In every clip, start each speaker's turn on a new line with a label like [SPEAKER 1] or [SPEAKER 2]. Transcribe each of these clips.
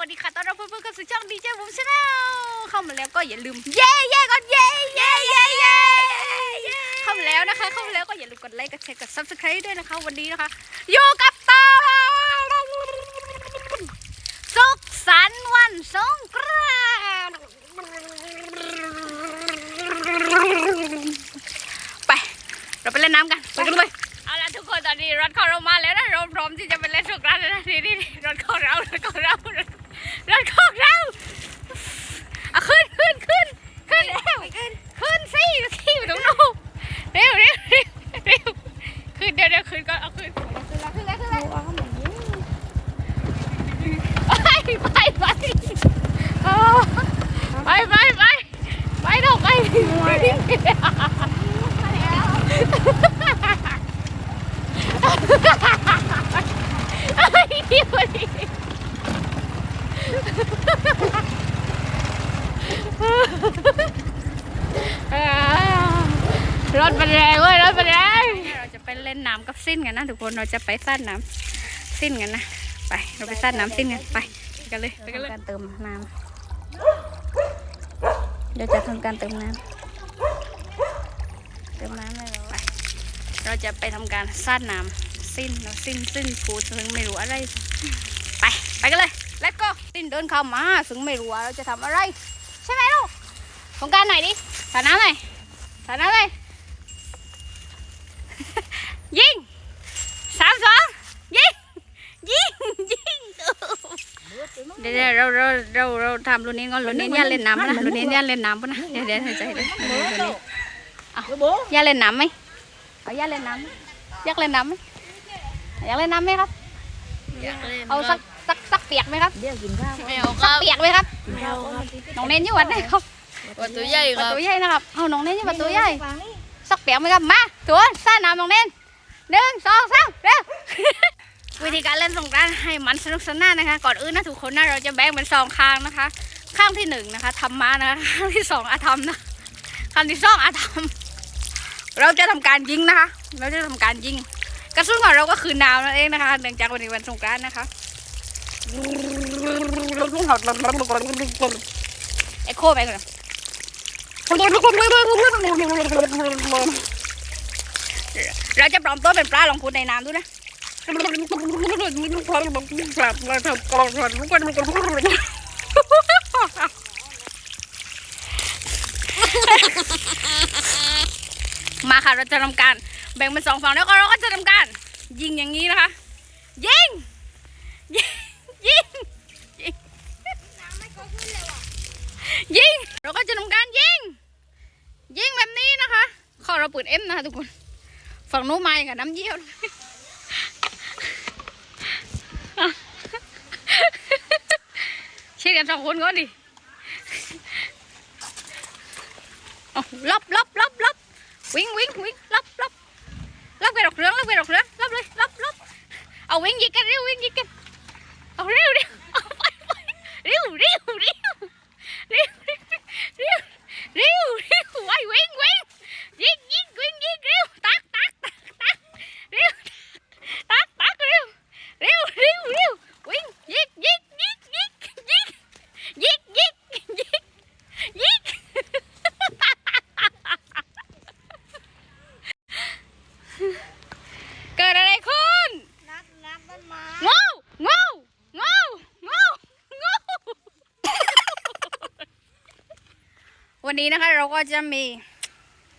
[SPEAKER 1] วัสดีค่ะตอนรับเพื่อนๆกับสู่ช่องดีเจบุ้มชาแนลเข้ามาแล้วก็อย่าลืมเย้เย้ก่อนเย้เย้เย้เย้เข้ามาแล้วนะคะ เข้ามาแล้วก็อย่าลืมกดไลค์กดแชร์กด subscribe ด้วยนะคะ วันนี้นะคะอยู่กับตาสุขสันต์วันสงกรานต์ไป เราไปเล่นน้ำกันไปกันเลยเอาละทุกคนตอนนี้รถเของเรามาแล้วนะเราพร้อมที่จะไปเล่นสงกรานต์แล้วนะนี่นี่รถเของเรารถของเรา รถรถของเราเอาขึ้นขึ้นขึ้นขึ้นแล้วขึ้นขึ้นสิสิอยู่ตรงนู้นเร็วเร็วเร็วเร็วขึ้นเดี๋ยวเดี๋ยวขึ้นก่อนเอาขึ้นขึ้นแล้วขึ้นแล้วขึ้นแล้วไปไปไปโอ้ไปไปไปไปเถอะไปไอ้เหี้ยวันนี้ รถมันแรงเว้ยรถมันแรงเราจะไปเล่นน้ำกับสิ้นกันนะทุกคนเราจะไปสั้นน้ำสิ้นกันนะไปเราไปสั้นน้ำสิ้นกันไปไปกันเลยไปกันเลยการเติมน้ำเดี๋ยวจะทำการเติมน้ำเติมน้ำให้เราไปเราจะไปทำการสั้นน้ำสิ้นเราสิ้นสิ้นพูดซึ่งไม่รู้อะไรไปไปกันเลยแล้วก็สิ้นเดินเข้ามาซึ่งไม่รู้ว่าเราจะทำอะไร ใช่ไหมลูกสงกรารหน่อยดิสาดน้ำหน่อยสาดน้ำเลย ยิงสามสองยิงยิงยิงเดี๋ยวเดี๋ยวเราเราเราเราทำรุ่นนี้ก่อนรุ่นนี้อย่าเล่นน้ำนะรุ่นนี้อย่าเล่นน้ำปะนะเดี๋ยวเดี๋ยวใจเลยรุ่นนี้รุ่นนี้เอาอย่าเล่นน้ำไหมเอาอย่าเล่นน้ำไหมอยากเล่นน้ำไหมอยากเล่นน้ำไหมครับเอาสักสักสักเปียกไหมครับ
[SPEAKER 2] เดี๋ยวกินข้าว
[SPEAKER 3] ไม่เอาค
[SPEAKER 1] สัก
[SPEAKER 3] รับ
[SPEAKER 1] เปียกไหมครับ
[SPEAKER 2] กินข้าวครับ
[SPEAKER 1] น้องเน้นอยู่วัดไหนครับ
[SPEAKER 3] ประตูใหญ่ค
[SPEAKER 1] ประ
[SPEAKER 3] รับ
[SPEAKER 1] ตูใหญ่นะครับเอาน้องเน้นอยู่ประตูใหญ่สักเปียกไหมครับมาถวนซ่าน้ำน้องเน้น หนึ่งสองสามเร็ว วิธีการเล่นสงกรานต์ให้มันสนุกสนานนะคะ ก่อนอื่นนะทุกคนนะเราจะแบ่งเป็นสองข้างนะคะ ข้างที่หนึ่งนะคะธรรมะนะคะข้างที่สองอาธรรมนะข้างที่สองอาธรรมเราจะทำการยิงนะคะ เราจะทำการยิง กระสุนของเราก็คือน้ำนั่นเองนะคะเนื่องจากวันนี้วันสงกรานต์นะคะเอ็กโคไปก่อน เราจะปลอมตัวเป็นปลาลองพูดในน้ำดูนะมาค่ะเราจะทำการ แบ่งเป็นสองฝั่งแล้วก็เราก็จะทำการ ยิงอย่างนี้นะคะ ยิง ยิง ยิง ยิง เราก็จะทำการยิง ยิงแบบนี้นะคะ ขอเราเปิดเอ็มนะคะทุกคน phần núi may cả đám díu chết em sao khốn ngón đi. Lóc lóc lóc lóc quyến quyến quyến lóc lóc lóc cái đọc rướng lóc cái đọc rướng lóc lên lóc lóc ờ quyến gì cái riêu quyến gì cái ờ riêu riêu riêu riêu riêu ดนัด
[SPEAKER 2] มันมา
[SPEAKER 1] งูงูงูงูงูวันนี้นะคะเราก็จะมี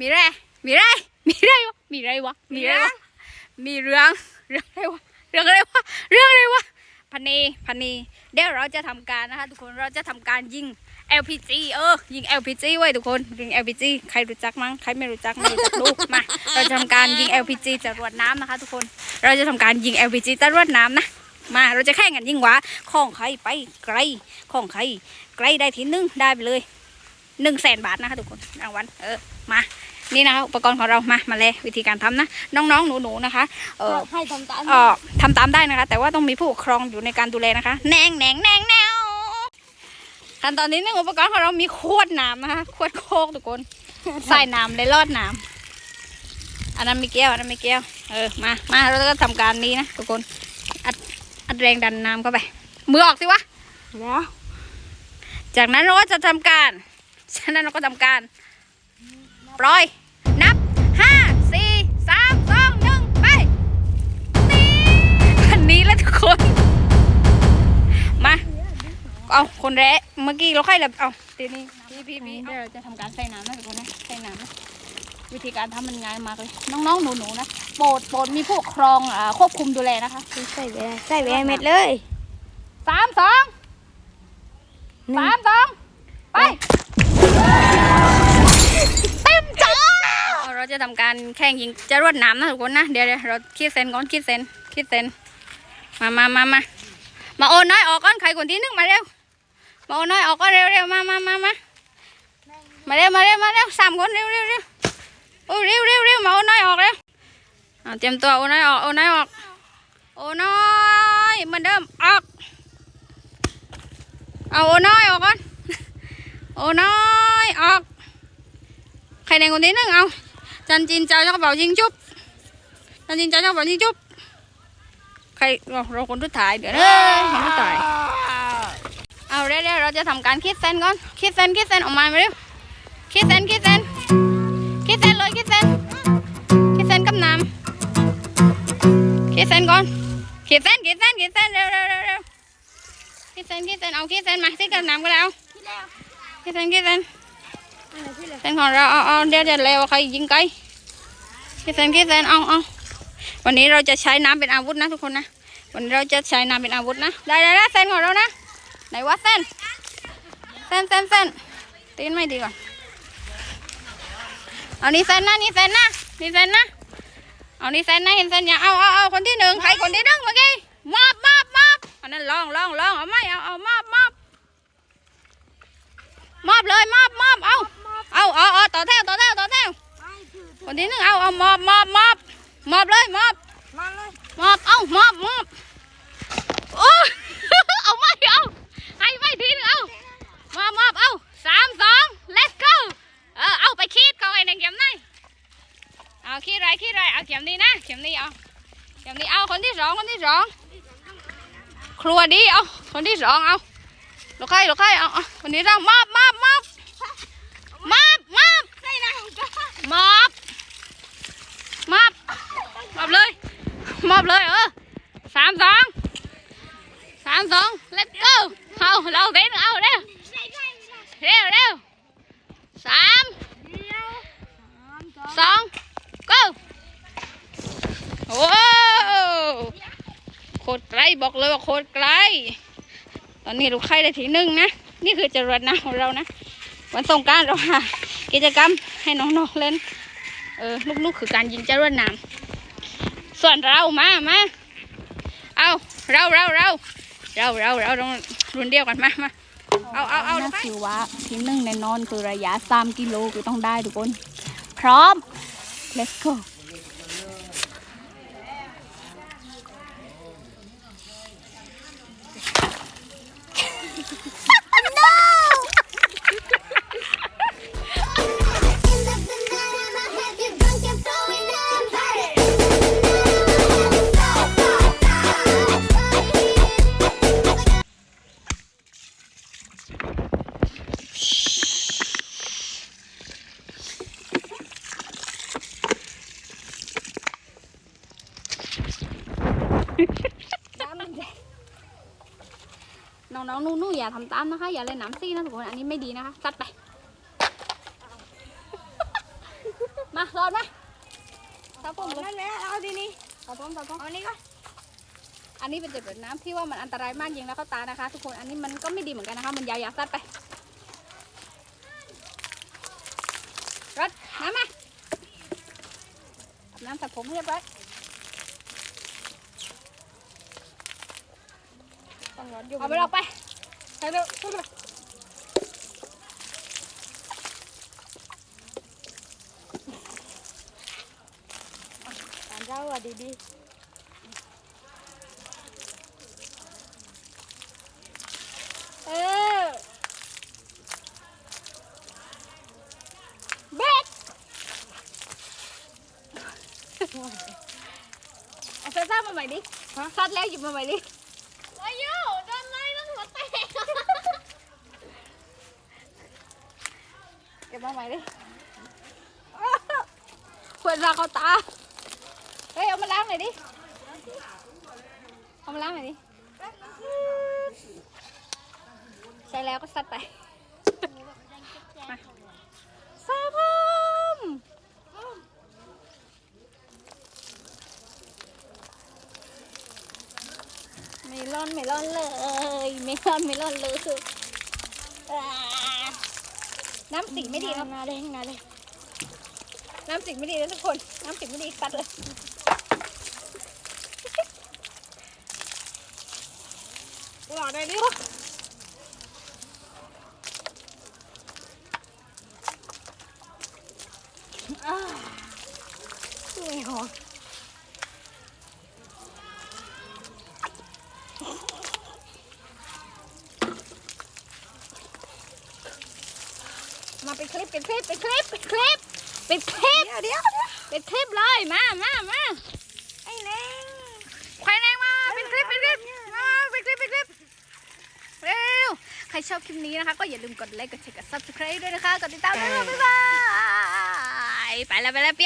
[SPEAKER 1] มีไรมีอะไรมีไรวะมีไรวะมีอะไรวะมีเรื่องเรื่องอะไรวะเรื่องอะไรวะเรื่องอะไรวะ พันนีพันนีเดี๋ยวเราจะทำการนะคะทุกคนเราจะทำการยิง LPG เออยิง LPG ไว้ทุกคนยิง LPG ใครรู้จักมั้งใครไม่รู้จักไม่รู้จักดูมาเราจะทำการยิง LPG จรวดน้ำนะคะทุกคนเราจะทำการยิง LPG จรวดน้ำนะมาเราจะแข่งกันยิงวาของใครไปไกลของใครไกลได้ทีหนึงได้ไปเลยหนึ่งแสนบาทนะคะทุกคนรางวัลเออมา นี่นะคะอุปกรณ์ของเรามามาเลยวิธีการทำนะน้องๆหนูๆนะคะ เออ
[SPEAKER 2] ให้ทำตาม
[SPEAKER 1] เออทำตามได้นะคะ แต่ว่าต้องมีผู้ปกครองอยู่ในการดูแลนะคะแหนงแหนงแหนงแนวขั้นตอนนี้หนึ่งอุปกรณ์ของเรามีขวดน้ำนะคะขวดโคกทุกคนใส่น้ำเลยรอดน้ำอันนั้นไม่แก้วอันนั้นไม่แก้วเออมามาเราก็ทำการนี้นะทุกคนอัดอัดแรงดันน้ำเข้าไป มือออกสิวะ
[SPEAKER 2] แล้ว
[SPEAKER 1] จากนั้นเราก็จะทำการจากนั้นเราก็ทำการ ปล่อย นับห้าสี่สามสองหนึ่งไปนี่อันนี้แล้วทุกคน มา เอาคนแรกเมื่อกี้เราใครแบบเอาทีนี้พี่พี่พี่เดี๋ยวเราจะทำการใส่น้ำนะทุกคนนะใส่น้ำนะวิธีการทำมันง่ายมากเลย น้องๆหนูๆนะโปรดโปรดมีผู้ปกครองอ่าควบคุมดูแลนะคะ
[SPEAKER 2] ใส่ไปเลยใส่ไปให้เม็ดเลย
[SPEAKER 1] สามสองสามสองไป จะทำการแข่งยิงจรวดน้ำนะทุกคนนะเดี๋ยวเราคิดเซนก่อนคิดเซนคิดเซนมามามามามาโอนน้อยออกก่อนใครคนที่หนึ่งมาเร็วมาโอนน้อยออกก่อนเร็วเร็วมามามามามาเร็วมาเร็วมาเร็วสามคนเร็วเร็วเร็วโอ้เร็วเร็วเร็วมาโอนน้อยออกเร็วเตรียมตัวโอนน้อยออกโอนน้อยออกโอนน้อยเหมือนเดิมออกเอาโอนน้อยออกก่อนโอนน้อยออกใครในคนที่หนึ่งเอา จันจินเจ้าเจ้ากระเป๋ายิงจุ๊บจันจินเจ้าเจ้ากระเป๋ายิงจุ๊บใครเราเราคนสุดท้ายเดี๋ยวนะคนสุดท้ายเอาเร็วๆเราจะทำการคิดเส้นก่อนคิดเส้นคิดเส้นออกมาเร็วคิดเส้นคิดเส้นคิดเส้นเลยคิดเส้นคิดเส้นกับน้ำคิดเส้นก่อนคิดเส้นคิดเส้นคิดเส้นเร็วเร็วเร็วเร็วคิดเส้นคิดเส้นเอาคิดเส้นมาที่กับน้ำก็แล้วคิดเส้นคิดเส้น เส้นของเราเอาเอาเดี๋ยวจะเร็วใครยิงไกลคิดเส้นคิดเส้นเอาเอาวันนี้เราจะใช้น้ำเป็นอาวุธนะทุกคนนะ วันนี้เราจะใช้น้ำเป็นอาวุธนะ ได้ได้ได้เส้นของเรานะ ไหนว่าเส้นเส้นเส้นเส้นตีนไม่ดีก่อนเอานี่เส้นนะนี่เส้นนะนี่เส้นนะ เอานี่เส้นนะเห็นเส้นยังเอาเอาเอาคนที่หนึ่งใครคนที่หนึ่งเมื่อกี้มอบมอบมอบอันนั้นลองลองลองเอาไม่เอาเอามอบมอบมอบเลยมอบมอบเอา อาเอาเอาต่อแถวต่อแถวต่อแถวคนที่หนึ่งเอาเอามอบมอบมอบมอบเลยมอบ
[SPEAKER 2] ม
[SPEAKER 1] อบเอามอบมอบโอ้เอาไม่เอาให้ไม่ทีนึงเอามอบมอบเอาสามสอง let's go เออเอาไปคีดเขาไอ้ในเข็มไหนเอาคีดไรคีดไรเอาเข็มนี้นะเข็มนี้เอาเข็มนี้เอาคนที่สองคนที่สองครัวดีเอาคนที่สองเอาลูกไข่ลูกไข่เอาคนที่สองมอบมอบมอบมอบมอบ
[SPEAKER 2] ใส่นะ
[SPEAKER 1] มอบมอบมอบเลยม อบเลยเออสามสองสามสอง let's go เอาเราเต้นเอาเร็วเร็วเร็วสาม
[SPEAKER 2] เดียวสาม
[SPEAKER 1] สอง go โอ้โคตรไกลบอกเลยว่าโคตรไกล ตอนนี้ลูกไข่ได้ทีหนึ่งนะ นี่คือจรวดน้ำของเรานะ วันสงการเราหากิจกรรมให้น้องๆเล่น เออ ลูกๆคือการยิงจรวดน้ำ ส่วนเรามามาเอาเราเราเราเราเราเราต้องรุ่นเดียวกันมามาเอาเอาเอานะคือว่าทีหนึ่งแน่นอนคือระยะสามกิโลคือต้องได้ทุกคน พร้อม let's go น้องๆหนู่ๆอย่าทำตามนะคะ อย่าเล่นน้ำซี่นะทุกคนอันนี้ไม่ดีนะคะซัดไป มารอดมาซับผมเลย
[SPEAKER 2] นั่นแหละเอาทีนี้
[SPEAKER 1] ซับผมซับผม
[SPEAKER 2] เอานี่ก็
[SPEAKER 1] อันนี้เป็นจุดน้ำที่ว่ามันอันตรายมากยิงแล้วเข้าตานะคะ ทุกคนอันนี้มันก็ไม่ดีเหมือนกันนะคะ มันยาวๆซัดไปรถน้ำมาอาบน้ำสับผมให้เรียบร้อยต้อง ร้อนอยู่เอาไปเราไปไปเร็วไปเร็ว
[SPEAKER 2] ตามเจ้าอะดีดี
[SPEAKER 1] เออเบรกเอาเซซ่ามาใหม่ดิซัดแล้วหยิบมาใหม่ดิ
[SPEAKER 2] อายุ เก็
[SPEAKER 1] บมาใหม่ดิขวดราเขาตา เฮ้ย เอามาล้างหน่อยดิ เอามาล้างหน่อยดิ ใช้แล้วก็สัดไปสาพมไม่ร้อนไม่ร้อนเลย ไม่ร่อนไม่ร่อนเลยอ่าน้ำสีไม่ดีครับ
[SPEAKER 2] นาเลยนาเลย
[SPEAKER 1] น้ำสีไม่ดีนะทุกคน น้ำสีไม่ดีซัดเลย
[SPEAKER 2] หล่อได้ดิ
[SPEAKER 1] ไม่หอม มาเป็นคลิปเป็นคลิปเป็นคลิปเป็นคลิปเป็นคลิป
[SPEAKER 2] เดี๋ยวเดี๋ยว
[SPEAKER 1] เป็นคลิปเลยมามามา
[SPEAKER 2] ไอ้เล้ง
[SPEAKER 1] ควายแดงมาเป็นคลิปเป็นคลิปมาเป็นคลิปเป็นคลิปเร็วใครชอบคลิปนี้นะคะ ก็อย่าลืมกดไลค์กดแชร์กด subscribe ด้วยนะคะกดติดตามด้วยนะบ๊ายบายไปแล้วไปแล้วเปีย